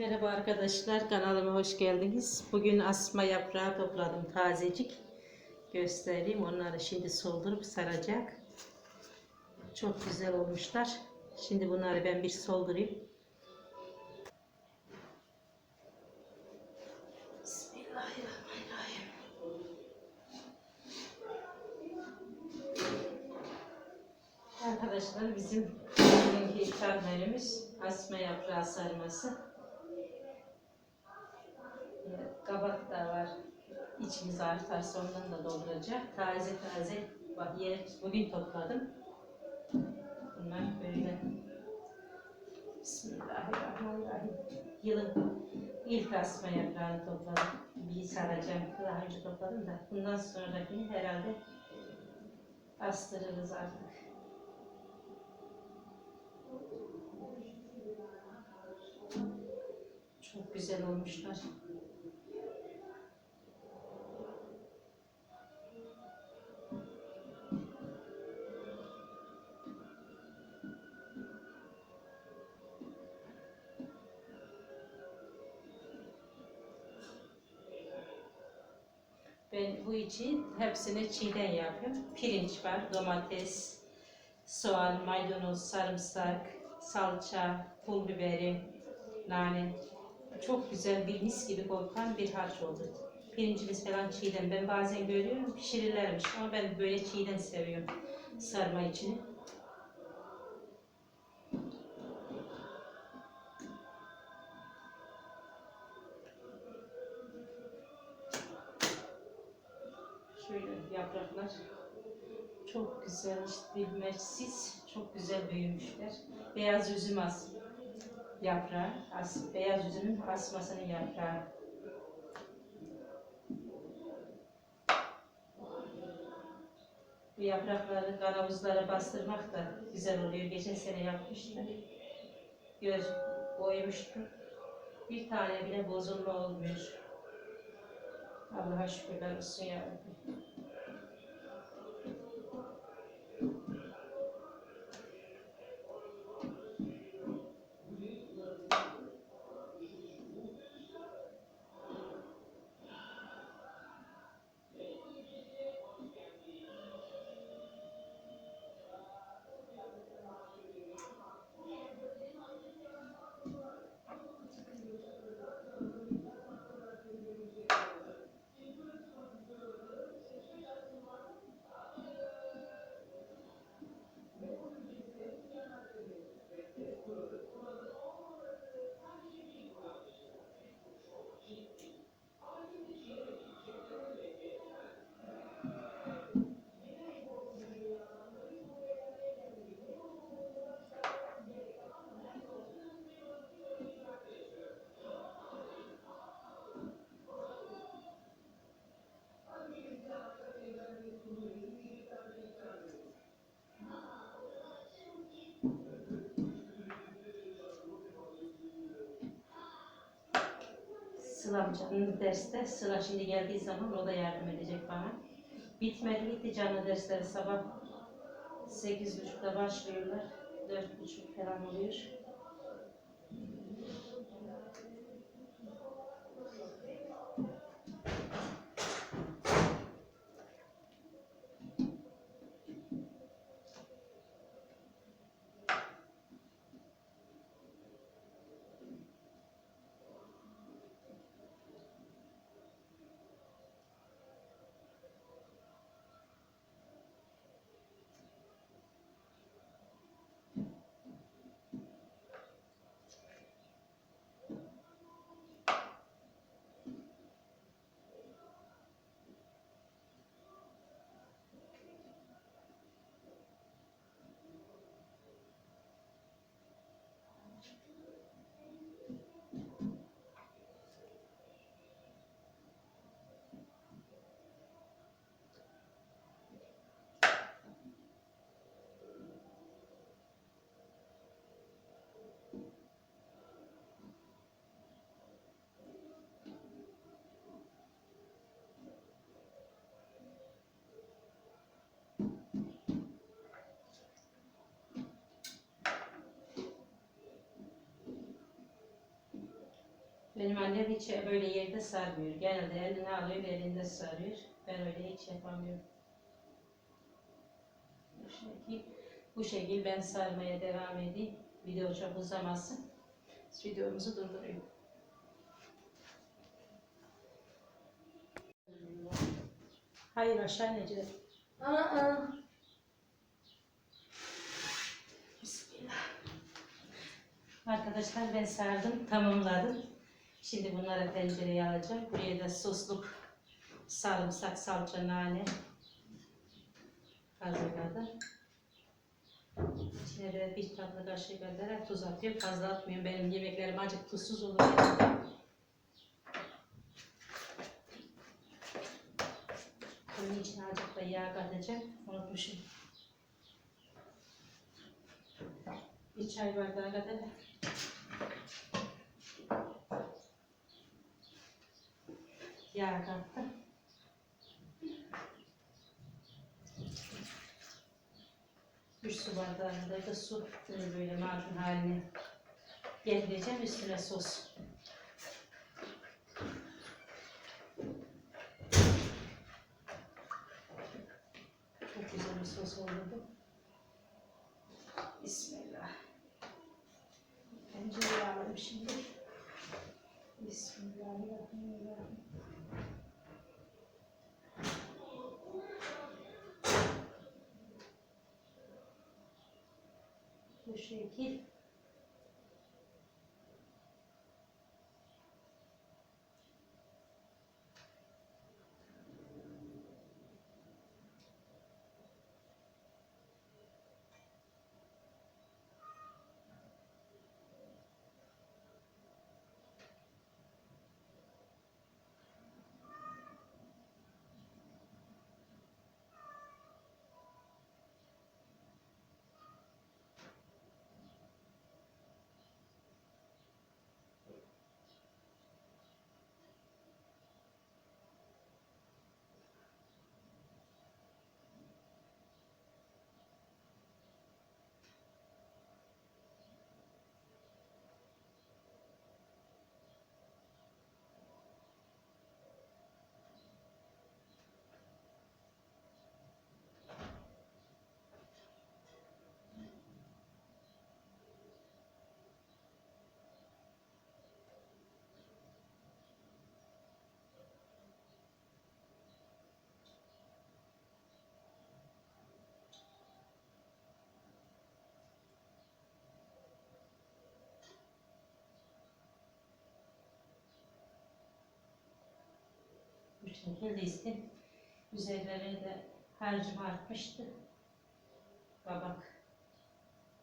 Merhaba arkadaşlar, kanalıma hoş geldiniz. Bugün asma yaprağı topladım tazecik. Göstereyim. Onları şimdi soldurup saracak. Çok güzel olmuşlar. Şimdi bunları ben bir soldurayım. Arkadaşlar bizim bugünkü menümüz asma yaprağı sarması. Ee, Kabak da var. İçimiz artarsa ondan da dolduracak. Taze taze bak yer bugün topladım. Bunlar böyle. Bismillahirrahmanirrahim. Yılın ilk asma yaprağını topladım. Bir saracağım. Daha önce topladım da. Bundan sonrakini herhalde astırırız artık. Çok güzel olmuşlar. Ben bu için hepsini çiğden yapıyorum. Pirinç var, domates, soğan, maydanoz, sarımsak, salça, pul biberi, nane. Çok güzel bir mis gibi kokan bir harç oldu. Pirincimiz falan çiğden. Ben bazen görüyorum pişirirlermiş ama ben böyle çiğden seviyorum sarma içini. Şöyle yapraklar çok güzel işte bilmezsiz çok güzel büyümüşler. Beyaz üzüm as yaprağı, as, beyaz üzümün asmasının yaprağı. Bu yaprakları karavuzlara bastırmak da güzel oluyor. Geçen sene yapmıştım. Göz boymuştum. Bir tane bile bozulma olmuyor. Allah'a şükürler olsun ya Rabbi. Sılam canlı derste. Sıla şimdi geldiği zaman o da yardım edecek bana. Bitmedi gitti canlı dersleri sabah 8.30'da başlıyorlar. 4.30 falan oluyor. Benim annem hiç böyle yerde sarmıyor. Genelde eline alıyor, elinde sarıyor. Ben öyle hiç yapamıyorum. Bu şekil, bu şekil ben sarmaya devam edeyim. Video çok uzamasın. Videomuzu durduruyorum. Hayır aşağı ineceğiz. Aa, Bismillah. Arkadaşlar ben sardım, tamamladım. Şimdi bunları tencereye alacağım. Buraya da sosluk sarımsak, salça, nane hazırladım. İçine de bir tatlı kaşığı kadar tuz atıyorum. Fazla atmıyorum. Benim yemeklerim acık tuzsuz olur. Bunun içine azıcık da yağ katacağım. Unutmuşum. Bir çay bardağı kadar. Yağ kattım. Üç su bardağında da su bunu böyle macun haline getireceğim. Üstüne sos. Çok güzel bir sos oldu bu. Bismillah. Tencereyi alalım şimdi. Bismillahirrahmanirrahim. Bu şekil. Şekilde dizdim. Üzerlerine de harcım artmıştı. Kabak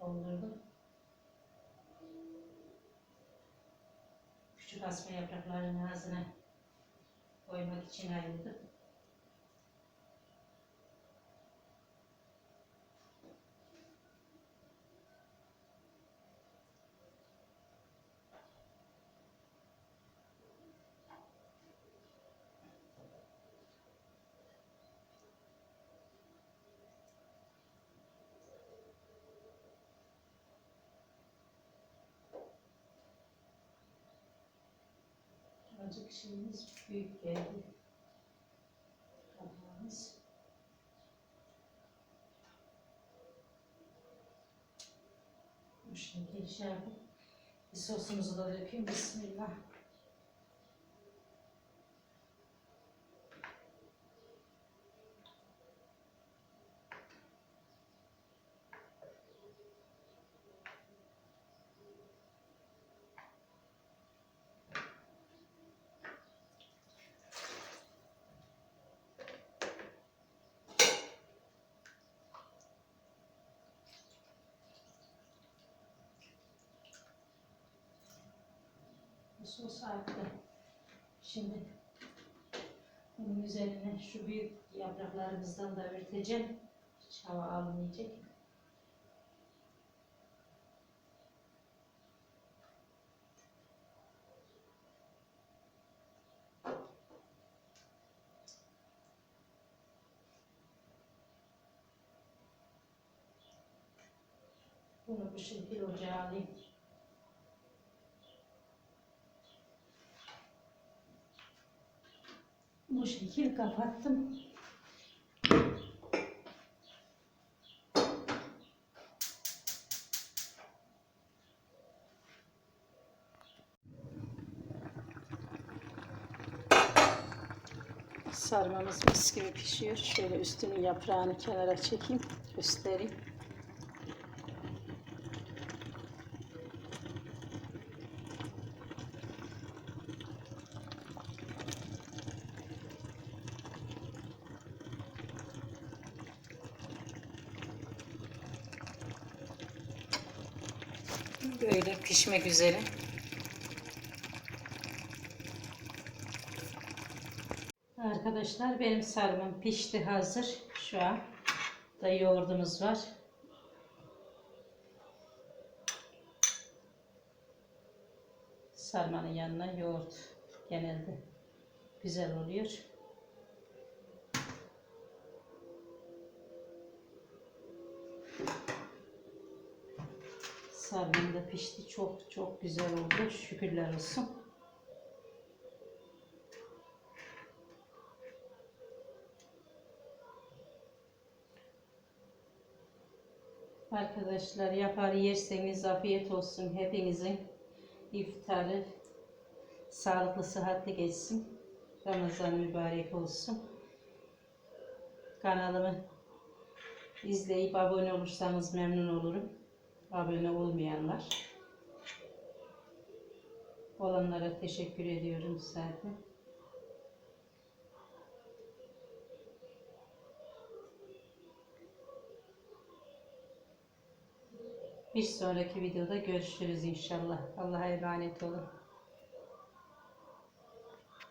doldurdum. Küçük asma yapraklarını ağzına koymak için ayırdım. Azıcık şeyimiz büyük geldi. Kabağımız. Bu şekilde şey yapıp bir sosumuzu da dökeyim. Bismillah. Bu sos arttı. Şimdi bunun üzerine şu büyük yapraklarımızdan da örteceğim. Hiç hava almayacak. Bunu bu şekilde ocağa alayım. Bu şekil kapattım. Sarmamız mis gibi pişiyor. Şöyle üstünün yaprağını kenara çekeyim, göstereyim. Böyle pişmek üzere. Arkadaşlar benim sarmam pişti hazır. Şu an da yoğurdumuz var. Sarmanın yanına yoğurt genelde güzel oluyor. Sarmam da pişti. Çok çok güzel oldu. Şükürler olsun. Arkadaşlar yapar yerseniz afiyet olsun. Hepinizin iftarı sağlıklı sıhhatli geçsin. Ramazan mübarek olsun. Kanalımı izleyip abone olursanız memnun olurum. Abone olmayanlar. Olanlara teşekkür ediyorum zaten. Bir sonraki videoda görüşürüz inşallah. Allah'a emanet olun.